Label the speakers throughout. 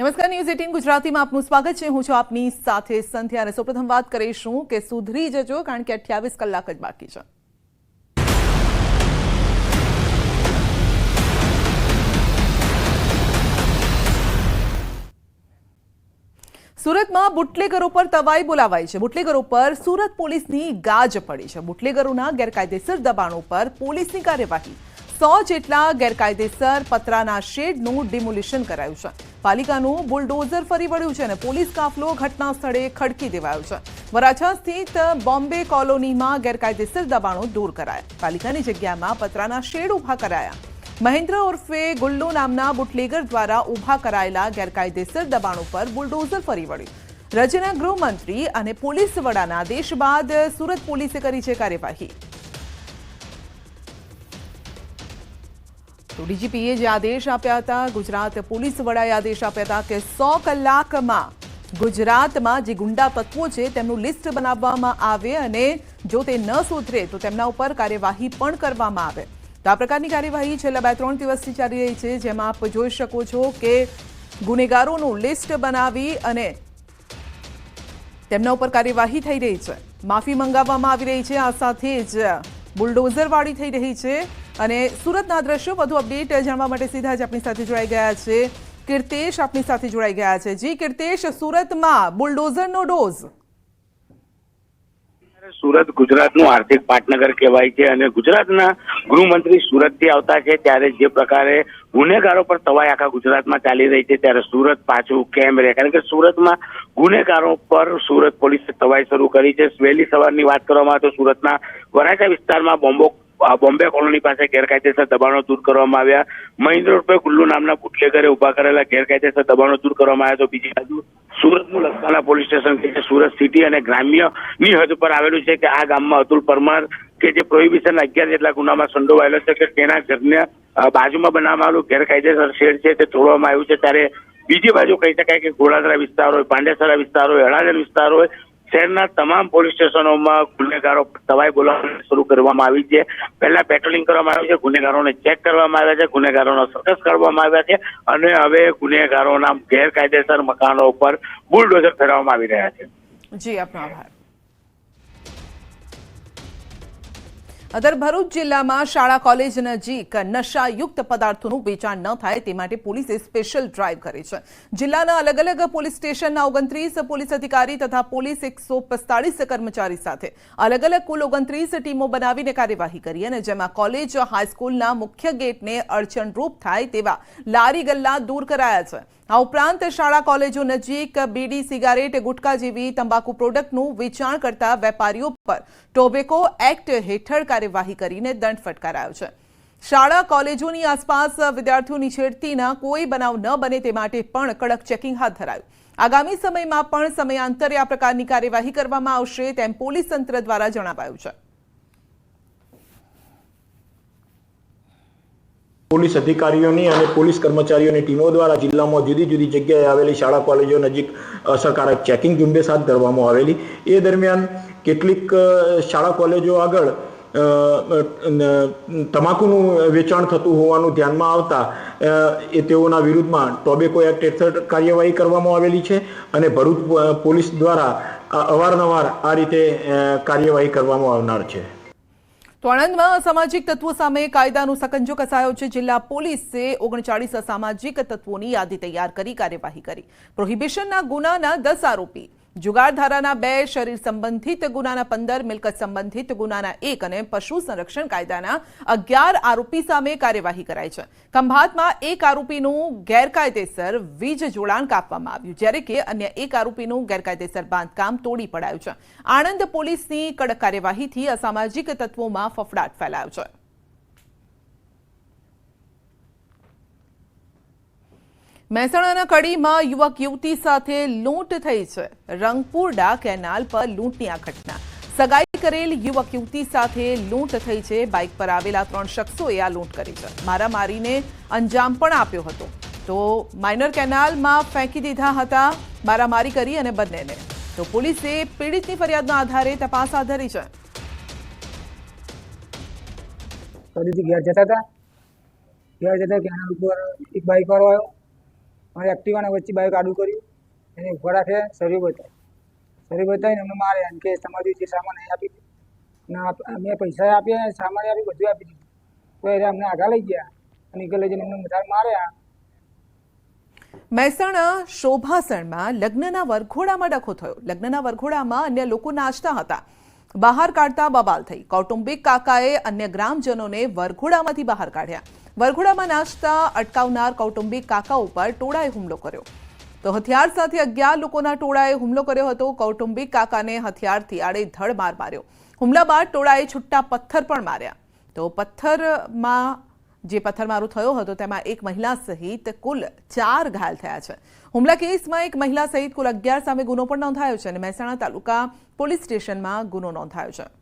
Speaker 1: નમસ્કાર news eighteen ગુજરાતીમાં આપનું સ્વાગત છે. હું છું આપની સાથે સંધ્યા અને સૌપ્રથમ વાત કરીશું કે સુધરી જજો, કારણ કે અઠ્યાવીસ કલાક જ બાકી છે. સુરતમાં બુટલેગરો પર તવાઈ બોલાવાઈ છે. બુટલેગરો પર સુરત પોલીસની ગાજ પડી છે. બુટલેગરોના ગેરકાયદેસર દબાણો પર પોલીસની કાર્યવાહી સો જેટલા ગેરકાયદેસર પતરાના શેડનું ડિમોલિશન કરાયું છે. પાલિકાનું બુલડોઝર ફરી વળ્યું છે અને પોલીસ કાફલો ઘટના સ્થળે ખડકી દેવાયો છે. વરાછા સ્થિત બોમ્બે કોલોનીમાં ગેરકાયદેસર દબાણો દૂર કરાયા. પાલિકાની જગ્યામાં પતરાના શેડ ઊભા કરાયા. મહેન્દ્ર ઉર્ફે ગુલ્લુ નામના બુટલેગર દ્વારા ઊભા કરાયેલા ગેરકાયદેસર દબાણો પર બુલડોઝર ફરી વળ્યું. રાજ્યના ગૃહમંત્રી અને પોલીસ વડાના આદેશ બાદ સુરત પોલીસે કરી છે કાર્યવાહી. તો ડીજીપીએ જે આદેશ આપ્યા હતા, ગુજરાત પોલીસ વડાએ આદેશ આપ્યા હતા કે સો કલાકમાં ગુજરાતમાં જે ગુંડા તત્વો છે તેમનું લિસ્ટ બનાવવામાં આવે અને જો તે ન સુધરે તો તેમના ઉપર કાર્યવાહી પણ કરવામાં આવે. તો આ પ્રકારની કાર્યવાહી છેલ્લા બે ત્રણ દિવસથી ચાલી રહી છે, જેમાં આપ જોઈ શકો છો કે ગુનેગારોનું લિસ્ટ બનાવી અને તેમના ઉપર કાર્યવાહી થઈ રહી છે. માફી મંગાવવામાં આવી રહી છે, આ સાથે જ બુલડોઝરવાળી થઈ રહી છે. અને સુરતના દ્રશ્યો વધુ અપડેટ જાણવા માટે સીધા જ આપણી સાથે જોડાઈ ગયા છે. કીર્તેશ આપણી સાથે જોડાઈ ગયા છે. જી, કીર્તેશ, સુરતમાં બુલડોઝરનો ડોઝ.
Speaker 2: સુરત ગુજરાતનું આર્થિક પાટનગર કહેવાય છે અને ગુજરાતના ગૃહમંત્રી સુરતથી આવતા છે ત્યારે જે પ્રકારે ગુનેગારો પર તવાઈ આખા ગુજરાતમાં ચાલી રહી છે ત્યારે સુરત પાછું કેમ રહે? કારણ કે સુરતમાં ગુનેગારો પર સુરત પોલીસે તવાઈ શરૂ કરી છે. વહેલી સવારની વાત કરવામાં આવે તો સુરતના વરાછા વિસ્તારમાં બોમ્બો બોમ્બે કોલોની પાસે ગેરકાયદેસર દબાણો દૂર કરવામાં આવ્યા. મહેન્દ્ર રૂપે કુલ્લુ નામના બુટલેગરે ઊભા કરેલા ગેરકાયદેસર દબાણો દૂર કરવામાં આવ્યા તો બીજી બાજુ સુરતનું લસકાના પોલીસ સ્ટેશન કે જે સુરત સિટી અને ગ્રામ્યની હદ પર આવેલું છે કે આ ગામમાં અતુલ પરમાર કે જે પ્રોહિબિશન અગિયાર જેટલા ગુનામાં સંડોવાયેલો છે કે તેના ઘરને બાજુમાં બનાવવામાં આવેલું ગેરકાયદેસર શેડ છે તે તોડવામાં આવ્યું છે. ત્યારે બીજી બાજુ કહી શકાય કે ઘોડાદરા વિસ્તાર હોય, પાંડેસરા વિસ્તાર હોય, અડાજણ વિસ્તાર હોય શહેરના તમામ પોલીસ સ્ટેશનોમાં ગુનેગારો સવાઈ બોલાવવાની શરૂ કરવામાં આવી છે. પહેલા પેટ્રોલિંગ કરવામાં આવ્યું છે, ગુનેગારોને ચેક કરવામાં આવ્યા છે, ગુનેગારોનો સર્કસ કરવામાં આવ્યા છે અને હવે ગુનેગારોના ગેરકાયદેસર મકાનો ઉપર બુલડોઝર ફેરવવામાં આવી રહ્યા છે.
Speaker 1: જી, આપનો આભાર. અદર ભરૂચ જિલ્લામાં શાળા, કોલેજ નજીક નશાયુક્ત પદાર્થોનું વેચાણ ન થાય તે માટે પોલીસે સ્પેશિયલ ડ્રાઈવ કરી છે. જિલ્લાના અલગ અલગ પોલીસ સ્ટેશનના ઓગણત્રીસ પોલીસ અધિકારી તથા પોલીસ એકસો કર્મચારી સાથે અલગ અલગ કુલ ઓગણત્રીસ ટીમો બનાવીને કાર્યવાહી કરી અને જેમાં કોલેજ, હાઈસ્કૂલના મુખ્ય ગેટને અડચણરૂપ થાય તેવા લારી ગલ્લા દૂર કરાયા છે. આ ઉપરાંત શાળા કોલેજો નજીક બીડી સિગારેટ, ગુટકા જેવી તંબાકુ પ્રોડક્ટનું વેચાણ કરતા વેપારીઓ પર ટોબેકો એક્ટ હેઠળ કાર્યવાહી કરીને દંડ ફટકારાયો છે. શાળા કોલેજોની આસપાસ વિદ્યાર્થીઓની છેડતીના કોઈ બનાવ ન બને તે માટે પણ કડક ચેકિંગ હાથ ધરાયું. આગામી સમયમાં પણ સમયાંતરે આ પ્રકારની કાર્યવાહી કરવામાં આવશે તેમ પોલીસ તંત્ર દ્વારા જણાવાયું છે.
Speaker 3: પોલીસ અધિકારીઓની અને પોલીસ કર્મચારીઓની ટીમો દ્વારા જિલ્લામાં જુદી જુદી જગ્યાએ આવેલી શાળા, કોલેજો નજીક અસરકારક ચેકિંગ ઝુંબેશ હાથ ધરવામાં આવેલી. એ દરમિયાન કેટલીક શાળા, કોલેજો આગળ તમાકુનું વેચાણ થતું હોવાનું ધ્યાનમાં આવતા એ તેઓના વિરુદ્ધમાં ટોબેકો એક્ટ હેઠળ કાર્યવાહી કરવામાં આવેલી છે અને ભરૂચ પોલીસ દ્વારા અવારનવાર આ રીતે કાર્યવાહી કરવામાં આવનાર છે.
Speaker 1: તો આણંદમાં અસામાજિક તત્વો સામે કાયદાનો સકંજો કસાયો છે. જિલ્લા પોલીસે ઓગણચાળીસ અસામાજિક તત્વોની યાદી તૈયાર કરી, કાર્યવાહી કરી. પ્રોહિબિશનના ગુનાના દસ આરોપી જુગાર ધારાના બે શરીર સંબંધિત ગુનાના પંદર, મિલકત સંબંધિત ગુનાના એક અને પશુ સંરક્ષણ કાયદાના અગિયાર આરોપી સામે કાર્યવાહી કરાઈ છે. ખંભાતમાં એક આરોપીનું ગેરકાયદેસર વીજ જોડાણ કાપવામાં આવ્યું, જ્યારે કે અન્ય એક આરોપીનું ગેરકાયદેસર બાંધકામ તોડી પડાયું છે. આણંદ પોલીસની કડક કાર્યવાહીથી અસામાજિક તત્વોમાં ફફડાટ ફેલાયો છે. મહેસાણાના કડીમાં યુવક યુવતી સાથે લૂંટ થઈ છે. રંગપુરડા કેનાલ પર લૂંટની આ ઘટના. સગાઈ કરેલ યુવક યુવતી સાથે લૂંટ થઈ છે. બાઇક પર આવેલા ત્રણ શખ્સોએ આ લૂંટ કરી છે. મારામારીને અંજામ પણ આપ્યો હતો. તો માઇનર કેનાલમાં ફેંકી દીધા હતા. મારામારી કરી અને બંનેને. તો પોલીસે પીડિતની ફરિયાદના આધારે તપાસ હાથ ધરી છે.
Speaker 4: ઘેર જતા હતા? ઘેર જતા કેનાલ ઉપર એક બાઇક વાળો આવ્યો. અમારે એક્ટિવાના વચ્ચે બાઇક આડું કર્યું. એને ઊભા રાખે, શરીર બતાવી. શરીર બતાવીને એમને મારે એમ કે તમારી જે સામાન એ આપી ના આપ- પૈસા આપ્યા સામાન આપી, બધું આપી દીધું. તો એ અમને આગળ લઈ ગયા. અને જઈને એમને વધારે માર્યા.
Speaker 1: મહેસાણા શોભાસણમાં લગ્નના વરઘોડામાં ડખો થયો. લગ્નના વરઘોડામાં અન્ય લોકો નાચતા હતા. બહાર કાઢતા બબાલ થઈ. કૌટુંબિક કાકાએ અન્ય ગ્રામજનોને વરઘોડામાંથી બહાર કાઢ્યા. વરઘોડામાં નાચતા અટકાવનાર કૌટુંબિક કાકા ઉપર ટોળાએ હુમલો કર્યો. તો હથિયાર સાથે અગિયાર લોકોના ટોળાએ હુમલો કર્યો હતો. કૌટુંબિક કાકાને હથિયારથી આડેધડ માર માર્યો. હુમલા બાદ ટોળાએ છુટ્ટા પથ્થર પણ માર્યા. તો પથ્થરમાં જે પથ્થરમારો થયો હતો, તેમાં એક મહિલા સહિત કુલ ચાર ઘાયલ થયા છે. હુમલા કેસમાં એક મહિલા સહિત કુલ અગિયાર સામે ગુનો પણ નોંધાયો છે અને મહેસાણા તાલુકા પોલીસ સ્ટેશનમાં ગુનો નોંધાયો છે.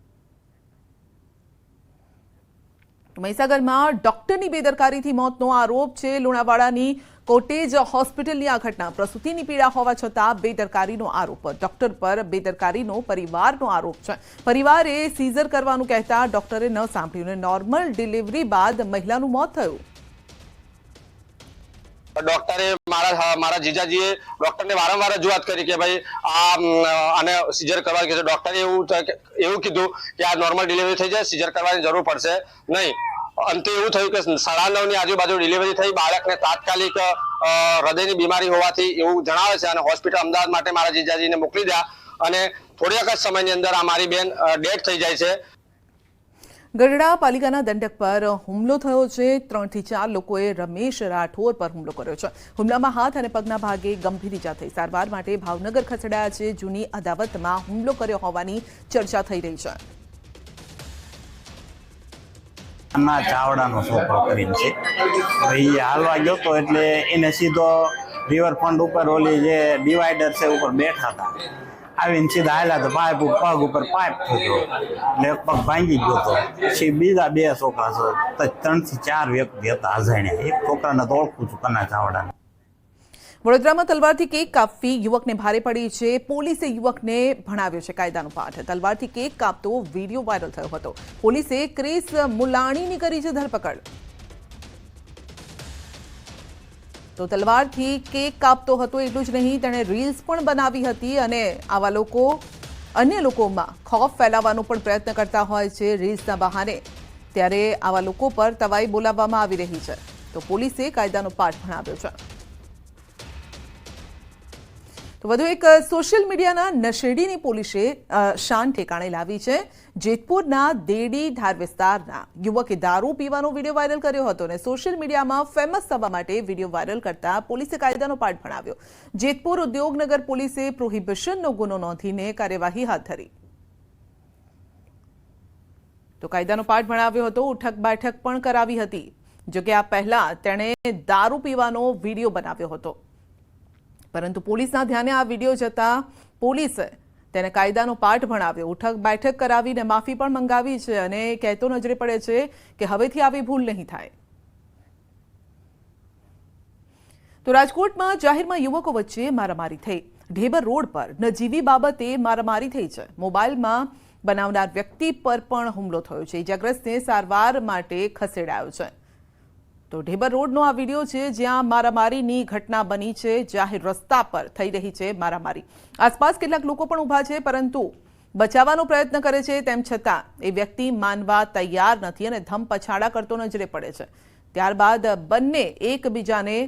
Speaker 1: મહીસાગરમાં ડોક્ટરની બેદરકારીથી મોતનો આરોપ છે. લુણાવાડાની કોટેજ હોસ્પિટલની આ ઘટના પ્રસૂતિની પીડા હોવા છતાં બેદરકારીનો આરોપ. ડોક્ટર પર બેદરકારીનો પરિવારનો આરોપ છે. પરિવારે સીઝર કરવાનું કહેતા ડોક્ટરે ન સાંભળ્યું અને નોર્મલ ડિલિવરી બાદ મહિલાનું મોત થયું.
Speaker 5: ડોક્ટરે મારા મારા જીજાજીએ ડોક્ટરને વારંવાર રજૂઆત કરી કે ભાઈ, આ આને સિઝર કરવા કે ડોક્ટરે એવું એવું કીધું કે આ નોર્મલ ડિલિવરી થઈ જાય સિઝર કરવાની જરૂર પડશે નહીં. અંતે એવું થયું કે સાડા નવની આજુબાજુ ડિલિવરી થઈ, બાળકને તાત્કાલિક હૃદયની બીમારી હોવાથી એવું જણાવે છે અને હોસ્પિટલ અમદાવાદ માટે મારા જીજાજીને મોકલી દયા અને થોડીક જ સમયની અંદર આ મારી બેન ડેથ થઈ જાય છે.
Speaker 1: ગઢડા પાલિકાના દંડક પર હુમલો થયો છે. ત્રણથી ચાર લોકોએ રમેશ રાઠોર પર હુમલો કર્યો છે. હુમલામાં હાથ અને પગના ભાગે ગંભીર ઇજા થઈ. સારવાર માટે ભાવનગર ખસેડાયા છે. જૂની અદાવતમાં હુમલો કર્યો હોવાની ચર્ચા થઈ રહી છે.
Speaker 6: ના, ચાવડાનો છોકરો કરીને છે. ભાઈ હાલવા ગયો તો એટલે એને સીધો રિવરફ્રન્ટ ઉપર ઓલી જે ડિવાઈડર છે ઉપર બેઠા હતા. આવીને સીધા હાલ્યા તો પાઇપ પગ ઉપર પાઇપ થયો એટલે એક પગ ભાંગી ગયો હતો પછી બીજા બે છોકરા છે, તો ત્રણથી ચાર વ્યક્તિ હતા અજાણ્યા. એક છોકરાને તો ઓળખું છું, કના ચાવડાને.
Speaker 1: વડોદરામાં તલવારથી કેક કાપવી યુવકને ભારે પડી છે. પોલીસે યુવકને ભણાવ્યો છે કાયદાનો પાઠ. તલવારથી કેક કાપતો વીડિયો વાયરલ થયો હતો. પોલીસે ક્રિસ મુલાણીની કરી છે ધરપકડ. તો તલવારથી કેક કાપતો હતો એટલું જ નહીં, તેણે રીલ્સ પણ બનાવી હતી અને આવા લોકો અન્ય લોકોમાં ખોફ ફેલાવવાનો પણ પ્રયત્ન કરતા હોય છે રીલ્સના બહાને. ત્યારે આવા લોકો પર તવાઈ બોલાવવામાં આવી રહી છે. તો પોલીસે કાયદાનો પાઠ ભણાવ્યો છે. તો વધુ એક, સોશિયલ મીડિયાના નશેડીની પોલીસે શાન ઠેકાણે લાવી છે. જેતપુરના દેડી ધાર વિસ્તારના યુવકે દારૂ પીવાનો વીડિયો વાયરલ કર્યો હતો અને સોશિયલ મીડિયામાં ફેમસ થવા માટે વીડિયો વાયરલ કરતા પોલીસે કાયદાનો પાઠ ભણાવ્યો. જેતપુર ઉદ્યોગનગર પોલીસે પ્રોહિબિશનનો ગુનો નોંધીને કાર્યવાહી હાથ ધરી. તો કાયદાનો પાઠ ભણાવ્યો હતો ઉઠક બેઠક પણ કરાવી હતી. જોકે આ પહેલા તેણે દારૂ પીવાનો વીડિયો બનાવ્યો હતો. પરંતુ પોલીસના ધ્યાને આ વીડિયો જતા પોલીસે તેને કાયદાનો પાઠ ભણાવ્યો. ઉઠક બેઠક કરાવીને માફી પણ મંગાવી છે અને કહેતો નજરે પડે છે કે હવેથી આવી ભૂલ નહીં થાય. તો રાજકોટમાં જાહેરમાં યુવકો વચ્ચે મારામારી થઈ. ઢેબર રોડ પર નજીવી બાબતે મારામારી થઈ છે. મોબાઈલમાં બનાવનાર વ્યક્તિ પર પણ હુમલો થયો છે. ઇજાગ્રસ્તને સારવાર માટે ખસેડાયો છે. તો ઢેબર રોડનો આ વીડિયો છે જ્યાં મારામારીની ઘટના બની છે, જાહેર રસ્તા પર થઈ રહી છે મારામારી. આસપાસ કેટલાક લોકો પણ ઊભા છે, પરંતુ બચાવવાનો પ્રયત્ન કરે છે તેમ છતાં એ વ્યક્તિ માનવા તૈયાર નથી અને ધમ પછાડા કરતો નજરે પડે છે. ત્યારબાદ બંને એકબીજાને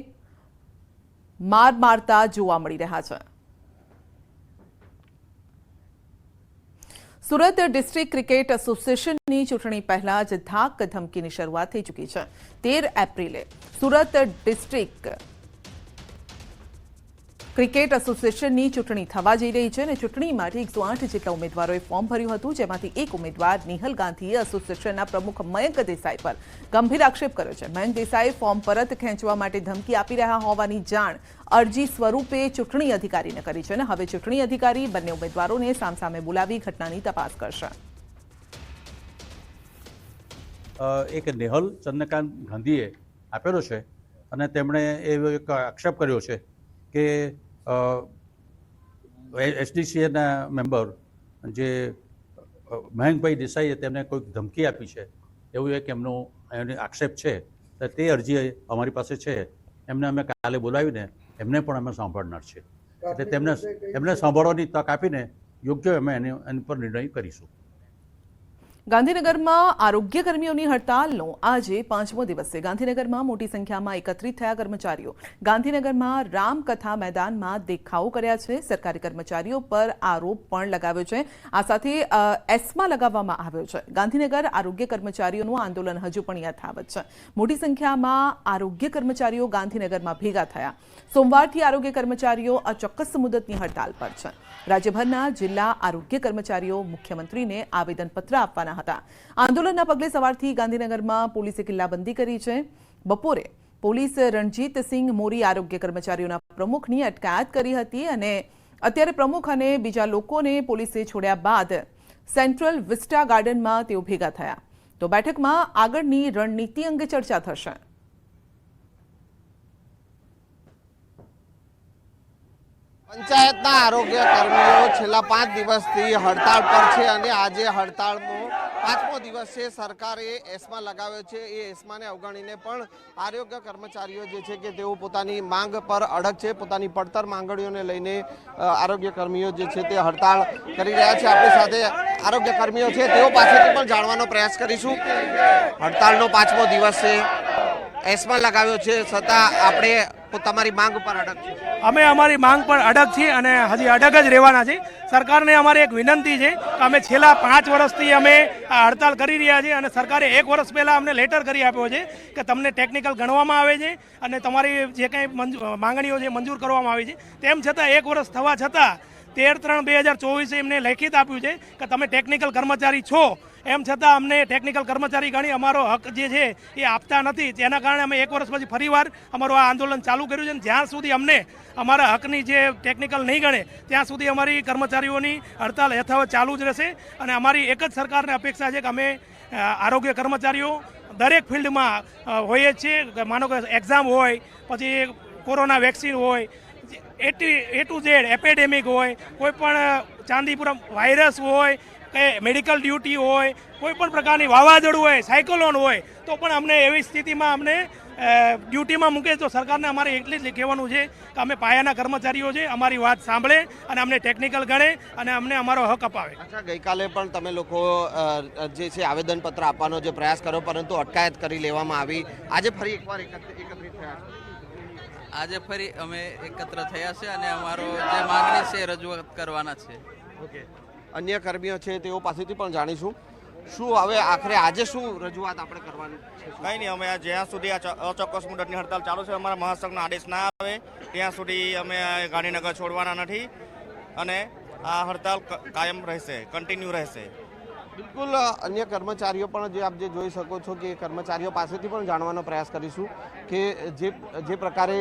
Speaker 1: માર મારતા જોવા મળી રહ્યા છે. સુરત ડિસ્ટ્રિક્ટ ક્રિકેટ એસોસિએશનની ચૂંટણી પહેલા જ ધાક ધમકીની શરૂઆત થઈ ચૂકી છે. તેર એપ્રિલે સુરત ડિસ્ટ્રિક્ટ ક્રિકેટ એસોસિએશનની ચૂંટણી થવા જઈ રહી છે અને ચૂંટણી માટે એકસો આઠ જેટલા ઉમેદવારોએ ફોર્મ ભર્યું હતું, જેમાંથી એક ઉમેદવાર નિહલ ગાંધીએ એસોસિએશનના પ્રમુખ મયંક દેસાઈ પર ગંભીર આક્ષેપ કર્યો છે. મયંક દેસાઈ ફોર્મ પરત ખેંચવા માટે ધમકી આપી રહ્યા હોવાની જાણ અરજી સ્વરૂપે ચૂંટણી અધિકારીને કરી છે અને હવે ચૂંટણી અધિકારી બંને ઉમેદવારોને સામસામે બોલાવી ઘટનાની તપાસ કરશે.
Speaker 7: એક નેહલ ચંદ્રકાંત ગાંધીએ આપેલો છે અને તેમણે એવો એક આક્ષેપ કર્યો છે કે એસડીસીએના મેમ્બર જે મહેંગભાઈ દેસાઈએ તેમને કોઈક ધમકી આપી છે એવું એક એમનું એનો આક્ષેપ છે તો તે અરજી અમારી પાસે છે. એમને અમે કાલે બોલાવીને એમને પણ અમે સાંભળનાર છે. એટલે તેમને એમને સાંભળવાની તક આપીને યોગ્ય અમે એની એની પર નિર્ણય કરીશું.
Speaker 1: ગાંધીનગરમાં આરોગ્ય કર્મીઓની હડતાલનો આજે પાંચમો દિવસ છે. ગાંધીનગરમાં મોટી સંખ્યામાં એકત્રિત થયા કર્મચારીઓ. ગાંધીનગરમાં રામકથા મેદાનમાં દેખાવો કર્યા છે. સરકારી કર્મચારીઓ પર આરોપ પણ લગાવ્યો છે. આ સાથે એસમાં લગાવવામાં આવ્યો છે. ગાંધીનગર આરોગ્ય કર્મચારીઓનું આંદોલન હજુ પણ યથાવત છે. મોટી સંખ્યામાં આરોગ્ય કર્મચારીઓ ગાંધીનગરમાં ભેગા થયા. સોમવારથી આરોગ્ય કર્મચારીઓ અચોક્કસ મુદતની હડતાલ પર છે. રાજ્યભરના જિલ્લા આરોગ્ય કર્મચારીઓ મુખ્યમંત્રીને આવેદનપત્ર આપવાના હતા. આંદોલનના પગલે સવારથી ગાંધીનગરમાં પોલીસે કિલ્લાબંધી કરી છે. બપોરે પોલીસ રણજીતસિંહ મોરી આરોગ્ય કર્મચારીઓના પ્રમુખની અટકાયત કરી હતી અને અત્યારે પ્રમુખ અને બીજા લોકોને પોલીસે છોડ્યા બાદ સેન્ટ્રલ વિસ્ટા ગાર્ડનમાં તેઓ ભેગા થયા. તો બેઠકમાં આગળની રણનીતિ અંગે ચર્ચા થશે.
Speaker 8: પંચાયતના આરોગ્ય કર્મીઓ છેલ્લા પાંચ દિવસથી હડતાળ પર છે અને આજે હડતાળનો પાંચમો દિવસ છે. સરકારે એસમા લગાવ્યો છે. એ એસમાને અવગણીને પણ આરોગ્ય કર્મચારીઓ જે છે કે તેઓ પોતાની માંગ પર અડગ છે. પોતાની પડતર માંગણીઓને લઈને આરોગ્ય કર્મીઓ જે છે તે હડતાળ કરી રહ્યા છે. આપણી સાથે આરોગ્ય કર્મીઓ છે. તેઓ પાસેથી પણ જાણવાનો પ્રયાસ કરીશું. હડતાળનો પાંચમો દિવસ છે. એસમા લગાવ્યો છે છતાં આપણે તમારી માંગ પર અડગ છે
Speaker 9: અમે અમારી માંગ પર અડગ છીએ અને હજી અડગ જ રહેવાના છે સરકારને અમારી એક વિનંતી છે કે અમે છેલ્લા પાંચ વર્ષથી અમે આ હડતાલ કરી રહ્યા છીએ અને સરકારે એક વર્ષ પહેલાં અમને લેટર કરી આપ્યો છે કે તમને ટેકનિકલ ગણવામાં આવે છે અને તમારી જે કંઈ માંગણીઓ છે મંજૂર કરવામાં આવી છે. તેમ છતાં એક વર્ષ થવા છતાં તેર ત્રણ બે હજાર ચોવીસે એમને લેખિત આપ્યું છે કે તમે ટેકનિકલ કર્મચારી છો. એમ છતાં અમને ટેકનિકલ કર્મચારી ગણી અમારો હક જે છે એ આપતા નથી. તેના કારણે અમે એક વર્ષ પછી ફરીવાર અમારું આ આંદોલન ચાલુ કર્યું છે જ્યાં સુધી અમને અમારા હકની જે ટેકનિકલ નહીં ગણે, ત્યાં સુધી અમારી કર્મચારીઓની હડતાલ યથાવત ચાલુ જ રહેશે અને અમારી એક જ સરકારને અપેક્ષા છે કે અમે આરોગ્ય કર્મચારીઓ દરેક ફિલ્ડમાં હોઈએ છીએ. માનો કે એક્ઝામ હોય, પછી કોરોના વેક્સિન હોય એટી એ ટુ ઝેડ એપેડેમિક હોય, કોઈ પણ ચાંદીપુરમ વાયરસ હોય કે મેડિકલ ડ્યુટી હોય કોઈ પણ પ્રકારની વાવાઝોડું હોય સાયકલોન હોય તો પણ અમને એવી સ્થિતિમાં અમને ડ્યુટીમાં મૂકે તો સરકારને અમારે એટલી જ કહેવાનું છે કે અમે પાયાના કર્મચારીઓ છે અમારી વાત સાંભળે અને અમને ટેકનિકલ ગણે અને અમને અમારો હક અપાવે.
Speaker 8: અચ્છા ગઈકાલે પણ તમે લોકો જે છે આવેદનપત્ર આપવાનો જે પ્રયાસ કર્યો પરંતુ અટકાયત કરી લેવામાં આવી. આજે ફરી એકવાર એકત્રિત થયા
Speaker 10: આજે ફરી અમે એકત્ર થયા છે અને અમારો જે માંગણી છે રજૂઆત કરવાના છે.
Speaker 8: ઓકે અન્ય કર્મીઓ છે તેઓ પાસેથી પણ જાણીશું. શું હવે આખરે આજે શું રજૂઆત આપણે કરવાની છે?
Speaker 11: કંઈ નહીં અમે આ જ્યાં સુધી આ અચોક્કસ મુદતની હડતાલ ચાલુ છે અમારા મહાસંઘનો આદેશ ના આવે ત્યાં સુધી અમે ગાંધીનગર છોડવાના નથી અને આ હડતાલ કાયમ રહેશે કન્ટિન્યુ રહેશે.
Speaker 8: બિલકુલ અન્ય કર્મચારીઓ પણ જે આપ જે જોઈ શકો છો કે કર્મચારીઓ પાસેથી પણ જાણવાનો પ્રયાસ કરીશું કે જે જે પ્રકારે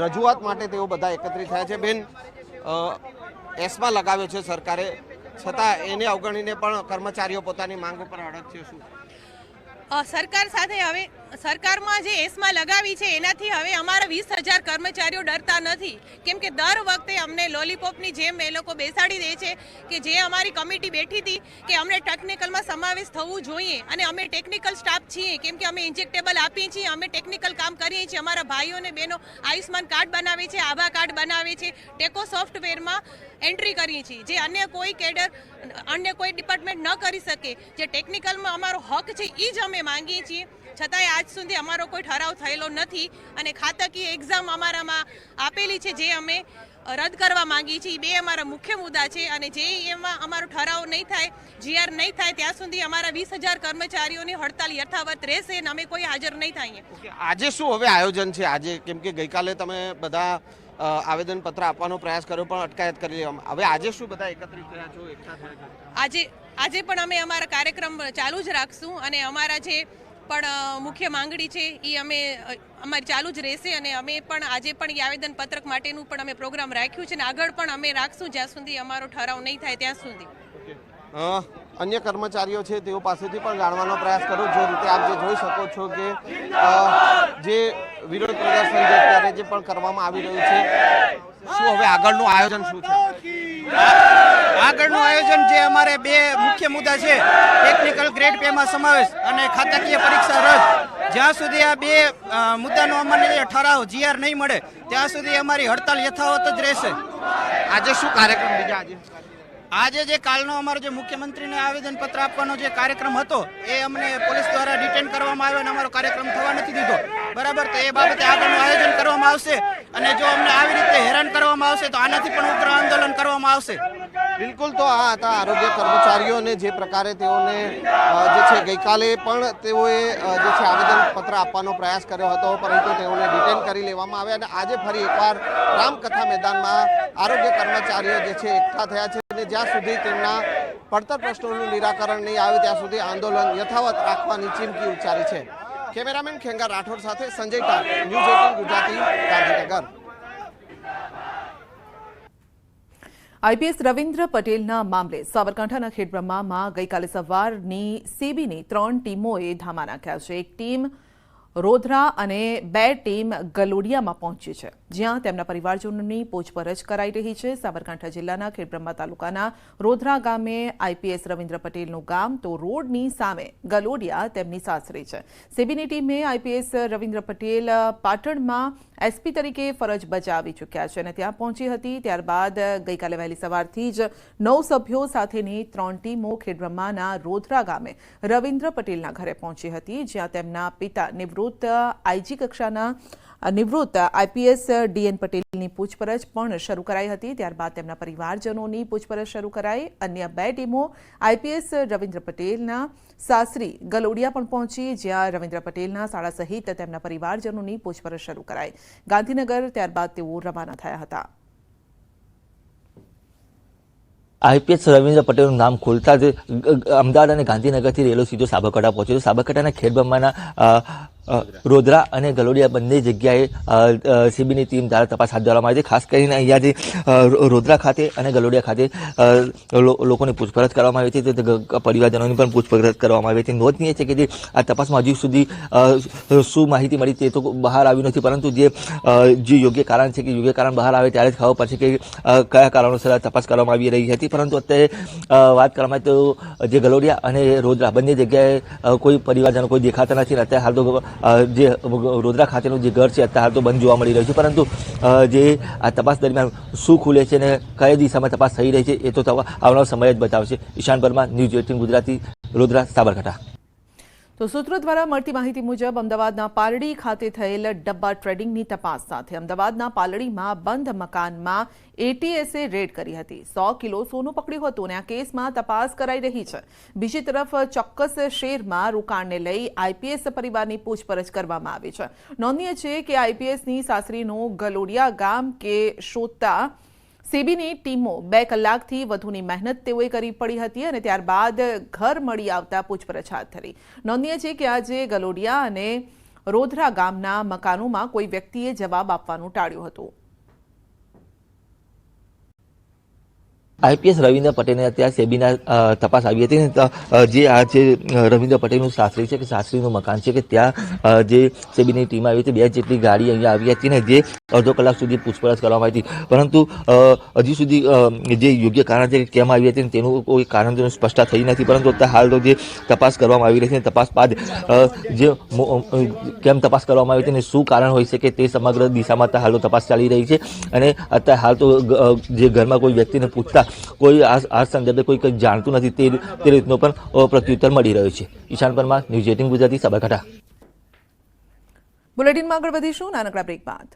Speaker 8: રજૂઆત માટે તેઓ બધા એકત્રિત થયા છે. બેન એસમાં લગાવ્યો છે સરકારે. છતાં એને અવગણીને પણ કર્મચારીઓ પોતાની માંગ ઉપર અડગ છે. શું
Speaker 12: સરકાર સાથે હવે સરકારમાં જે એસમાં લગાવી છે, એનાથી હવે અમારા વીસ હજાર કર્મચારીઓ ડરતા નથી. કેમ કે દર વખતે અમને લોલીપોપની જેમ એ લોકો બેસાડી દે છે કે જે અમારી કમિટી બેઠી હતી કે અમને ટેકનિકલમાં સમાવેશ થવું જોઈએ અને અમે ટેકનિકલ સ્ટાફ છીએ. કેમ કે અમે ઇન્જેક્ટેબલ આપીએ છીએ, અમે ટેકનિકલ કામ કરીએ છીએ, અમારા ભાઈઓ અને બહેનો આયુષ્માન કાર્ડ બનાવે છે, આભા કાર્ડ બનાવે છે, ટેકો સોફ્ટવેરમાં એન્ટ્રી કરીએ છીએ. જે અન્ય કોઈ કેડર, અન્ય કોઈ ડિપાર્ટમેન્ટ ન કરી શકે. જે ટેકનિકલમાં અમારો હક છે એ જ અમે માંગીએ છીએ. છતાંય આજ સુધી અમારો કોઈ ઠરાવ થયેલો નથી અને ખાતાકીય એક્ઝામ અમારામાં આપેલી છે જે અમે રદ કરવા માંગીએ છીએ. બે અમારા મુખ્ય મુદ્દા છે અને જે એમાં અમારો ઠરાવ નહીં થાય જીઆર નહીં થાય ત્યાં સુધી અમારા વીસ હજાર કર્મચારીઓની હડતાલ યથાવત રહેશે અને અમે કોઈ હાજર નહીં થઈએ
Speaker 8: આજે શું હવે આયોજન છે? આજે કેમ કે ગઈકાલે તમે બધા આવેદનપત્ર આપવાનો પ્રયાસ કર્યો પણ અટકાયત કરી લેવામાં હવે આજે શું બધા એકત્રિત થયા છો એકઠા થયા
Speaker 12: આજે આજે પણ અમે અમારા કાર્યક્રમ ચાલુ જ રાખશું અને અમારા જે પણ મુખ્ય માંગણી છે એ અમે અમારી ચાલુ જ રહેશે અને અમે પણ આજે પણ એ આવેદન પત્રક માટેનું પણ અમે પ્રોગ્રામ રાખ્યું છે અને આગળ પણ અમે રાખશું જ્યાં સુધી અમારો ઠરાવ નહીં થાય ત્યાં સુધી.
Speaker 8: અન્ય કર્મચારીઓ છે તેઓ પાસેથી પણ જાણવાનો પ્રયાસ કરું. જે રીતે આપ જે જોઈ શકો છો કે જે વિરોધ પ્રદર્શન જે અત્યારે જે પણ કરવામાં આવી રહ્યું છે, શું હવે આગળનું આયોજન શું છે?
Speaker 11: આગળનું આયોજન જે અમારે બે મુખ્ય મુદ્દા છે ટેકનિકલ ગ્રેડ પેમાં સમાવેશ અને ખાતાકીય પરીક્ષા રદ.
Speaker 13: જ્યાં સુધી આ બે મુદ્દાનો અમને ઠરાવ જીઆર નહીં મળે, ત્યાં સુધી અમારી હડતાલ યથાવત જ રહેશે.
Speaker 8: આજે શું કાર્યક્રમ બીજા આજે?
Speaker 13: આજે જે કાલનો અમારો જે મુખ્યમંત્રીને આવેદનપત્ર આપવાનો જે કાર્યક્રમ હતો, એ અમને પોલીસ દ્વારા ડિટેન કરવામાં આવ્યો અને અમારો કાર્યક્રમ થવા નથી દીધો. બરાબર? તો એ બાબતે આગળનું આયોજન કરવામાં આવશે અને જો અમને આવી રીતે હેરાન કરવામાં આવશે, તો આનાથી પણ ઉગ્ર આંદોલન કરવામાં આવશે.
Speaker 8: બિલકુલ તો આ હતા આરોગ્ય કર્મચારીઓને જે પ્રકારે તેઓને જે છે ગઈકાલે પણ તેઓએ જે છે આવેદનપત્ર આપવાનો પ્રયાસ કર્યો હતો, પરંતુ તેઓને ડિટેન કરી લેવામાં આવ્યા અને આજે ફરી એકવાર રામકથા મેદાનમાં આરોગ્ય કર્મચારીઓ જે છે એકઠા થયા છે અને જ્યાં સુધી તેમના પડતર પ્રશ્નોનું નિરાકરણ નહીં આવે, ત્યાં સુધી આંદોલન યથાવત રાખવાની ચીમકી ઉચ્ચારી છે. કેમેરામેન ખેંગા રાઠોડ સાથે Sanjay Tat news eighteen Gujarati Gandhinagar.
Speaker 1: IPS Ravindra પટેલના મામલે સાબરકાંઠાના ખેડબ્રહ્મામાં ગઈકાલે સવારની સીબીની ત્રણ ટીમોએ ધામા નાખ્યા છે. એક ટીમ રોધરા અને બે ટીમ ગલોડિયામાં પહોંચી છે, જ્યાં તેમના પરિવારજનોની પૂછપરછ કરાઈ રહી છે. સાબરકાંઠા જિલ્લાના ખેડબ્રહ્મા તાલુકાના રોધરા ગામે આઈપીએસ રવિન્દ્ર પટેલનું ગામ, તો રોડની સામે ગલોડિયા તેમની સાસરી છે. સીબીની ટીમે આઈપીએસ રવિન્દ્ર પટેલ પાટણમાં એસપી તરીકે ફરજ બજાવી ચૂક્યા છે અને ત્યાં પહોંચી હતી. ત્યારબાદ ગઈકાલે વહેલી સવારથી જ નવ સભ્યો સાથેની ત્રણ ટીમો ખેડબ્રહ્માના રોધરા ગામે રવિન્દ્ર પટેલના ઘરે પહોંચી હતી, જ્યાં તેમના પિતા નિવૃત્ત આઈજી કક્ષાના નિવૃત્ત આઈપીએસ ડીએન પટેલની પૂછપરછ પણ શરૂ કરાઈ હતી. ત્યારબાદ તેમના પરિવારજનોની પૂછપરછ શરૂ કરાઈ. અન્ય બે ટીમો આઈપીએસ રવિન્દ્ર પટેલના સાસરી ગલોડિયા પણ પહોંચી, જ્યાં રવિન્દ્ર પટેલના શાળા સહિત તેમના પરિવારજનોની પૂછપરછ શરૂ કરાઈ. ગાંધીનગર ત્યારબાદ તેઓ રવાના થયા હતા.
Speaker 14: આઈપીએસ રવિન્દ્ર પટેલનું નામ ખોલતા જ અમદાવાદ અને ગાંધીનગરથી રેલો સીધો સાબરકાંઠા પહોંચ્યો. સાબરકાંઠાના ખેડબ્રહ્માના રોદરા અને ગલોડિયા બંને જગ્યાએ સીબીની ટીમ દ્વારા તપાસ હાથ ધરવામાં આવી છે. ખાસ કરીને અહીંયા જે રોદરા ખાતે અને ગલોડિયા ખાતે લોકોની પૂછપરછ કરવામાં આવી હતી. તે પરિવારજનોની પણ પૂછપરછ કરવામાં આવી હતી. નોંધનીય છે કે જે આ તપાસમાં હજુ સુધી શું માહિતી મળી તે તો બહાર આવ્યું નથી. પરંતુ જે જે યોગ્ય કારણ છે કે યોગ્ય કારણ બહાર આવે ત્યારે જ ખબર પડશે કે કયા કારણોસર તપાસ કરવામાં આવી રહી હતી. પરંતુ અત્યારે વાત કરવામાં તો જે ગલોડિયા અને રોદરા બંને જગ્યાએ કોઈ પરિવારજનો કોઈ દેખાતા નથી. અત્યારે હાલ તો જે રોદરા ખાતેનું જે ઘર છે, અત્યારે તો બંધ જોવા મળી રહ્યું છે. પરંતુ જે આ તપાસ દરમિયાન શું ખુલે છે અને કઈ દિશામાં તપાસ થઈ રહી છે, એ તો આવનારો સમય જ બતાવશે. Ishan Verma news eighteen Gujarati Rodra Sabarkantha.
Speaker 1: તો સૂત્રો દ્વારા મળતી માહિતી મુજબ અમદાવાદના પાલડી ખાતે થયેલ ડબ્બા ટ્રેડિંગની તપાસ સાથે અમદાવાદના પાલડીમાં બંધ મકાનમાં એટીએસે રેડ કરી હતી. સો કિલો સોનું પકડ્યું હતું અને આ કેસમાં તપાસ કરાઈ રહી છે. બીજી તરફ ચોક્કસ શેરમાં રોકાણને લઈ આઈપીએસ પરિવારની પૂછપરછ કરવામાં આવી છે. નોંધનીય છે કે આઈપીએસની સાસરીનું ગલોડિયા ગામ કે શોધતા સીબીની ટીમો બે કલાકથી વધુની મહેનત તેઓએ કરી પડી હતી અને ત્યારબાદ ઘર મળી આવતા પૂછપરછ હાથ ધરી. નોંધનીય છે કે આજે ગલોડિયા અને રોધરા ગામના મકાનોમાં કોઈ વ્યક્તિએ જવાબ આપવાનું ટાળ્યું હતું.
Speaker 14: આઈપીએસ રવિન્દ્ર પટેલને અત્યારે સેબીના તપાસ આવી હતી ને જે આ જે રવિન્દ્ર પટેલનું સાસરી છે કે સાસરીનું મકાન છે કે ત્યાં જે સેબીની ટીમ આવી હતી, બે જેટલી ગાડી અહીંયા આવી હતી ને જે અડધો કલાક સુધી પૂછપરછ કરવામાં આવી હતી. પરંતુ હજી સુધી જે યોગ્ય કારણ છે કે કેમ આવી હતી તેનું કોઈ કારણ સ્પષ્ટતા થઈ નથી. પરંતુ અત્યારે હાલ તો જે તપાસ કરવામાં આવી રહી છે તપાસ બાદ જે કેમ તપાસ કરવામાં આવી હતી ને શું કારણ હોઈ શકે તે સમગ્ર દિશામાં હાલ તો તપાસ ચાલી રહી છે. અને અત્યારે હાલ તો જે ઘરમાં કોઈ વ્યક્તિને પૂછતા કોઈ આ સંદર્ભે કોઈ કંઈ જાણતું નથી તે રીતનો પણ પ્રત્યુત્તર મળી રહ્યો છે. Ishan Parmar, news eighteen Gujarati, Sabarkantha.
Speaker 1: બુલેટિનમાં આગળ વધીશું, નાનકડા બ્રેક બાદ.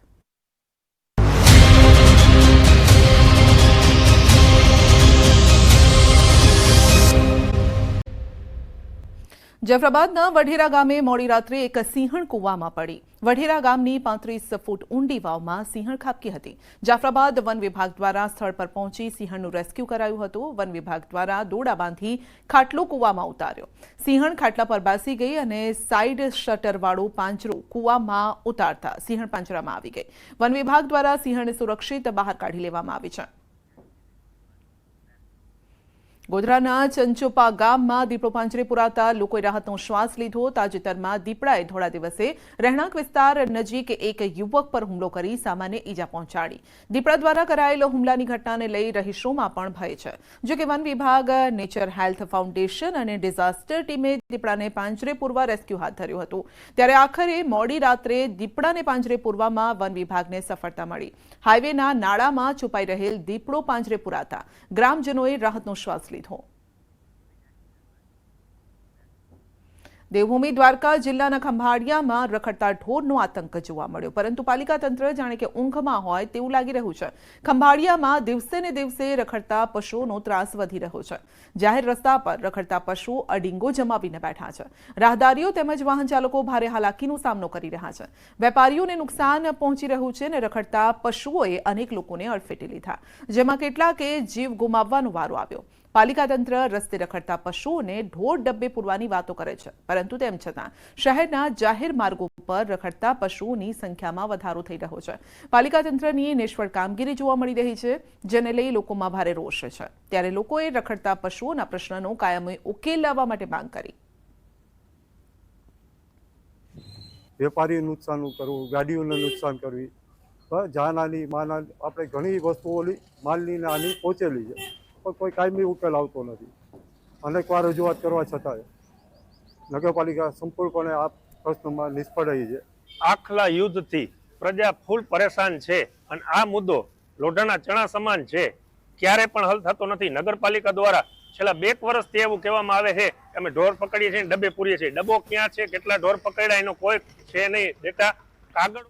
Speaker 1: જફરાબાદના વઢેરા ગામે મોડી રાત્રે એક સિંહણ કૂવામાં પડી. વઢેરા ગામની પાંત્રીસ ફૂટ ઊંડી વાવમાં સિંહણ ખાબકી હતી. જાફરાબાદ વન વિભાગ દ્વારા સ્થળ પર પહોંચી સિંહણનું રેસ્ક્યુ કરાયું હતું. વન વિભાગ દ્વારા દોડા બાંધી ખાટલો કૂવામાં ઉતાર્યો. સિંહણ ખાટલા પર બેસી ગઈ અને સાઇડ શટરવાળું પાંજરું કૂવામાં ઉતારતા સિંહણ પાંજરામાં આવી ગઈ. વન વિભાગ દ્વારા સિંહણને સુરક્ષિત બહાર કાઢી લેવામાં આવી છે. ગોધરાના ચંચોપા ગામમાં દીપડો પાંજરે પુરાતા લોકોએ રાહતનો શ્વાસ લીધો. તાજેતરમાં દીપડાએ થોડા દિવસે રહેણાંક વિસ્તાર નજીક એક યુવક પર હુમલો કરી સામાન્ય ઈજા પહોંચાડી. દીપડા દ્વારા કરાયેલો હુમલાની ઘટનાને લઈ રહીશોમાં પણ ભય છે. જો કે વન વિભાગ, નેચર હેલ્થ ફાઉન્ડેશન અને ડિઝાસ્ટર ટીમે દીપડાને પાંજરે પૂરવા રેસ્ક્યુ હાથ ધર્યું હતું. ત્યારે આખરે મોડી રાત્રે દીપડાને પાંજરે પૂરવામાં વન વિભાગને સફળતા મળી. હાઈવેના નાળામાં છુપાઈ રહેલ દીપડો પાંજરે પુરાતા. ગ્રામજનોએ રાહતનો શ્વાસ લીધો. દેવભૂમિ દ્વારકા જિલ્લાના ખંભાળિયામાં રખડતા ઢોરનો આતંક જોવા મળ્યો. પરંતુ પાલિકા તંત્ર જાણે કે ઊંઘમાં હોય તેવું લાગી રહ્યું છે. ખંભાળિયામાં દિવસે ને દિવસે રખડતા પશુઓનો ત્રાસ વધી રહ્યો છે. જાહેર રસ્તા પર રખડતા પશુઓ અડીંગો જમાવીને બેઠા છે. રાહદારીઓ તેમજ વાહન ચાલકો ભારે હાલાકીનો સામનો કરી રહ્યા છે. વેપારીઓને નુકસાન પહોંચી રહ્યું છે અને રખડતા પશુઓએ અનેક લોકોને અડફેટી લીધા. જેમાં કેટલાકે જીવ ગુમાવવાનો વારો આવ્યો. પાલિકા તંત્ર રસ્તે રખડતા પશુઓને ઢોર ડબ્બે પૂરવાની વાતો કરે છે. પરંતુ તેમ છતાં, શહેરના જાહેર માર્ગો પર રખડતા પશુઓની સંખ્યામાં વધારો થઈ રહ્યો છે. પાલિકા તંત્રની નિષ્ફળ કામગીરી જોવા મળી રહી છે, જેને લઈ લોકોમાં ભારે રોષ છે. ત્યારે લોકોએ રખડતા પશુઓના પ્રશ્નનો કાયમી ઉકેલ લાવવા માટે માંગ કરી.
Speaker 15: વેપારીઓ નુકસાન કરવું, ગાડીઓને નુકસાન કરવી જાનહાની, માનહાની, આપણે ઘણી વસ્તુઓ માલની ને પહોંચેલી છે. પણ કોઈ કાયમી ઉકેલ આવતો નથી. અનેકવાર રજૂઆત કરવા છતાંય નગરપાલિકા સંપૂર્ણપણે આ પ્રશ્નમાં નિષ્ફળ રહી છે.
Speaker 16: આખલા યુદ્ધથી પ્રજા ફૂલ પરેશાન છે અને આ મુદ્દો લોઢાના ચણા સમાન છે. ક્યારે પણ હલ થતો નથી. નગરપાલિકા દ્વારા છેલ્લા બે વર્ષથી એવું કહેવામાં આવે છે કે અમે ઢોર પકડીએ છીએ ડબ્બે પૂરીએ છીએ. ડબ્બો ક્યાં છે? કેટલા ઢોર પકડ્યા? એનો કોઈ છે નહીં. ડેટા કાગળ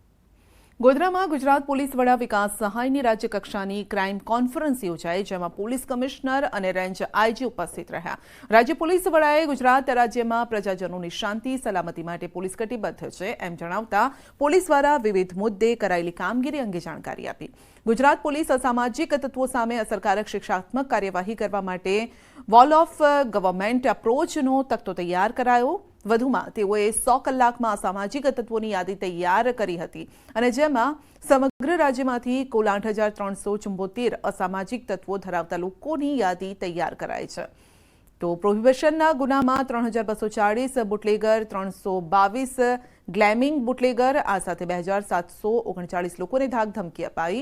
Speaker 1: ગોધરામાં ગુજરાત પોલીસ વડા વિકાસ સહાયની રાજ્ય કક્ષાની ક્રાઇમ કોન્ફરન્સ યોજાઈ, જેમાં પોલીસ કમિશનર અને રેન્જ આઈજી ઉપસ્થિત રહ્યા. રાજ્ય પોલીસ વડાએ ગુજરાત રાજ્યમાં પ્રજાજનોની શાંતિ, સલામતી માટે પોલીસ કટિબદ્ધ છે એમ જણાવતા પોલીસ દ્વારા વિવિધ મુદ્દે કરાયેલી કામગીરી અંગે જાણકારી આપી. ગુજરાત પોલીસ અસામાજિક તત્વો સામે અસરકારક શિક્ષાત્મક કાર્યવાહી કરવા માટે વોલ ઓફ ગવર્મેન્ટ અપ્રોચનો તકતો તૈયાર કરાયો. વધુમાં તેઓએ સો કલાકમાં અસામાજિક તત્વોની યાદી તૈયાર કરી હતી અને જેમાં સમગ્ર રાજ્યમાંથી કુલ આઠ હજાર ત્રણસો ચુંબોતેર અસામાજિક તત્વો ધરાવતા લોકોની યાદી તૈયાર કરાઈ છે. તો પ્રોહિબિશનના ગુનામાં ત્રણ હજાર બસો ચાળીસ બુટલેગર, ત્રણસો બાવીસ ગ્લેમિંગ બુટલેગર, આ સાથે બે હજાર સાતસો ઓગણચાળીસ લોકોને ધાક ધમકી અપાઈ.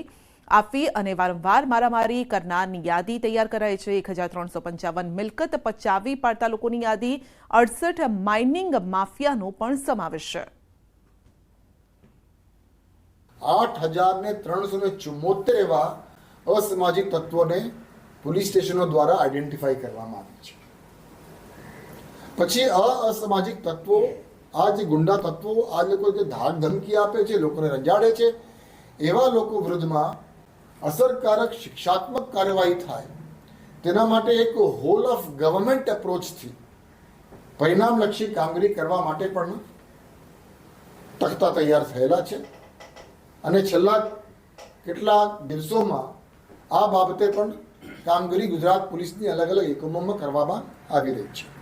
Speaker 1: આપી અને વારંવાર મારામારી કરનારની યાદી તૈયાર કરાઈ છે. એક હજાર ત્રણસો પંચાવન મિલકત પચાવી પાડતા લોકોની યાદી, અડસઠ માઇનિંગ માફિયાનો પણ સમાવેશ છે.
Speaker 17: આઠ હજાર ને ત્રણસો ને ચુમ્મોતેર એવા અસામાજિક તત્વોને પોલીસ સ્ટેશનો દ્વારા આઈડેન્ટિફાઈ કરવામાં આવે છે. પછી અસામાજિક તત્વો, આ જે ગુંડા તત્વો, આ લોકો જે ધાક ધમકી આપે છે, લોકોને રંજાડે છે, એવા લોકો વિરુદ્ધમાં અસરકારક શિક્ષાત્મક કાર્યવાહી થાય. તેના માટે એક હોલ ઓફ ગવર્મેન્ટ એપ્રોચથી પરિણામલક્ષી કામગીરી કરવા માટે પણ તખતા તૈયાર થયેલા છે. અને છેલ્લા કેટલાક દિવસોમાં આ બાબતે પણ કામગીરી ગુજરાત પોલીસની અલગ અલગ એકમોમાં કરવામાં આવી રહી છે.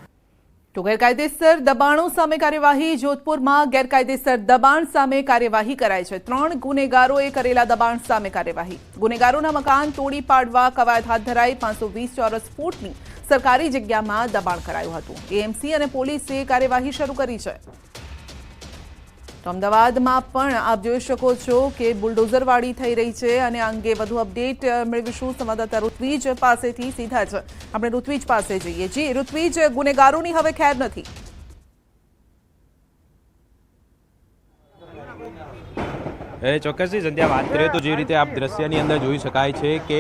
Speaker 1: તો ગેરકાયદેસર દબાણો સામે કાર્યવાહી જોધપુરમાં ગેરકાયદેસર દબાણ સામે કાર્યવાહી કરાઈ છે. ત્રણ ગુનેગારોએ કરેલા દબાણ સામે કાર્યવાહી. ગુનેગારોના મકાન તોડી પાડવા કવાયત હાથ ધરાઈ પાંચસો ચોરસ ફૂટની સરકારી જગ્યામાં દબાણ કરાયું હતું. એએમસી અને પોલીસે કાર્યવાહી શરૂ કરી છે. તો અમદાવાદમાં પણ આપ જોઈ શકો છો કે બુલડોઝરવાળી થઈ રહી છે અને અંગે વધુ અપડેટ મેળવીશું સંવાદદાતા ઋત્વિજ પાસેથી સીધા જ. આપણે ઋત્વિજ પાસે જઈએ. જી, ઋત્વિજ, ગુનેગારોની હવે ખેર નથી.
Speaker 18: એ ચોક્કસથી સંધ્યા વાત કરીએ તો જે રીતે આપ દ્રશ્યની અંદર જોઈ શકાય છે કે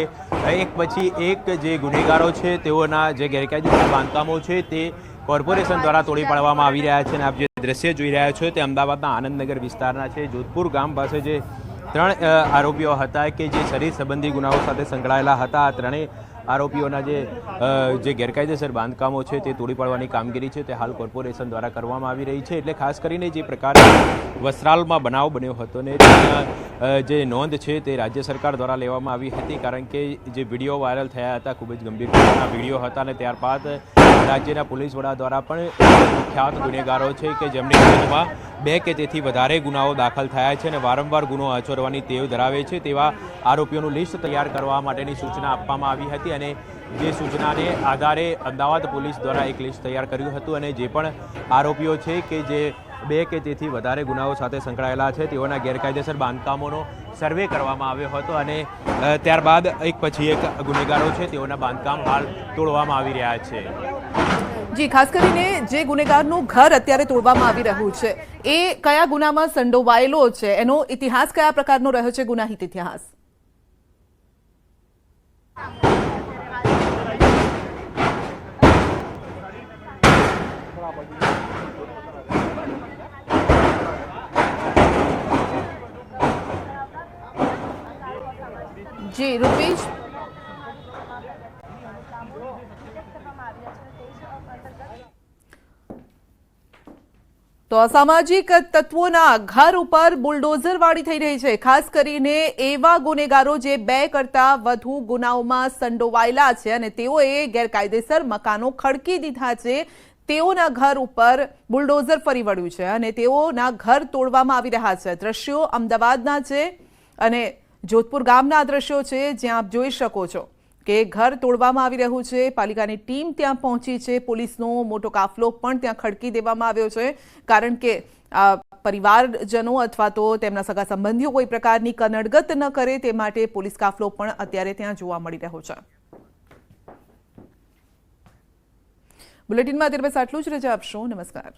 Speaker 18: એક પછી એક જે ગુનેગારો છે તેઓના જે ગેરકાયદેસર બાંધકામો છે તે કોર્પોરેશન દ્વારા તોડી પાડવામાં આવી રહ્યા છે અને આપ જે દ્રશ્ય જોઈ રહ્યા છો તે અમદાવાદના આનંદનગર વિસ્તારના છે. જોધપુર ગામ પાસે જે ત્રણ આરોપીઓ હતા કે જે શરીર સંબંધી ગુનાઓ સાથે સંકળાયેલા હતા. આ ત્રણેય આરોપીઓના જે જે ગેરકાયદેસર બાંધકામો છે તે તોડી પાડવાની કામગીરી છે તે હાલ કોર્પોરેશન દ્વારા કરવામાં આવી રહી છે. એટલે ખાસ કરીને જે પ્રકાર વસ્ત્રાલમાં બનાવ બન્યો હતો ને જે નોંધ છે તે રાજ્ય સરકાર દ્વારા લેવામાં આવી હતી. કારણ કે જે વીડિયો વાયરલ થયા હતા ખૂબ જ ગંભીર વીડિયો હતા અને ત્યારબાદ રાજ્યના પોલીસ વડા દ્વારા પણ ખ્યાત ગુનેગારો છે કે જેમની વિરુદ્ધમાં બે કે તેથી વધારે ગુનાઓ દાખલ થયા છે અને વારંવાર ગુનો આચરવાની ટેવ ધરાવે છે તેવા આરોપીઓનું લિસ્ટ તૈયાર કરવા માટેની સૂચના આપવામાં આવી હતી અને જે સૂચનાને આધારે અમદાવાદ પોલીસ દ્વારા એક લિસ્ટ તૈયાર કર્યું હતું અને જે પણ આરોપીઓ છે કે જે બે કે તેથી વધારે ગુનાઓ સાથે સંકળાયેલા છે. તેઓના ગેરકાયદેસર બાંધકામોનો સર્વે કરવામાં આવ્યો હતો અને ત્યારબાદ એક પછી એક ગુનેગારો છે, તેઓના બાંધકામ હાલ તોડવામાં આવી રહ્યા છે.
Speaker 1: જી, ખાસ કરીને જે ગુનેગારનું ઘર અત્યારે તોડવામાં આવી રહ્યું છે, એ કયા ગુનામાં સંડોવાયેલો છે? એનો ઇતિહાસ કયા પ્રકારનો રહ્યો છે? ગુનાહિત ઇતિહાસ. જી, રૂપેશ? તો અસામાજિક તત્વોના ઘર ઉપર બુલડોઝરવાળી થઈ રહી છે. ખાસ કરીને એવા ગુનેગારો જે બે કરતા વધુ ગુનાઓમાં સંડોવાયેલા છે અને તેઓએ ગેરકાયદેસર મકાનો ખડકી દીધા છે. તેઓના ઘર ઉપર બુલડોઝર ફરી વળ્યું છે અને તેઓના ઘર તોડવામાં આવી રહ્યા છે. દ્રશ્યો અમદાવાદના છે અને જોધપુર ગામના દ્રશ્યો છે, જ્યાં આપ જોઈ શકો છો કે ઘર તોડવામાં આવી રહ્યું છે, પાલિકાની ટીમ ત્યાં પહોંચી છે, પોલીસનો મોટો કાફલો પણ ત્યાં ખડકી દેવામાં આવ્યો છે, કારણ કે પરિવારજનો અથવા તો તેમના સગા સંબંધીઓ કોઈ પ્રકારની કનડગત ન કરે તે માટે પોલીસ કાફલો પણ અત્યારે ત્યાં જોવા મળી રહ્યો છે. બુલેટિનમાં અત્યારે બસ આટલું જ. રજા આપશો. નમસ્કાર.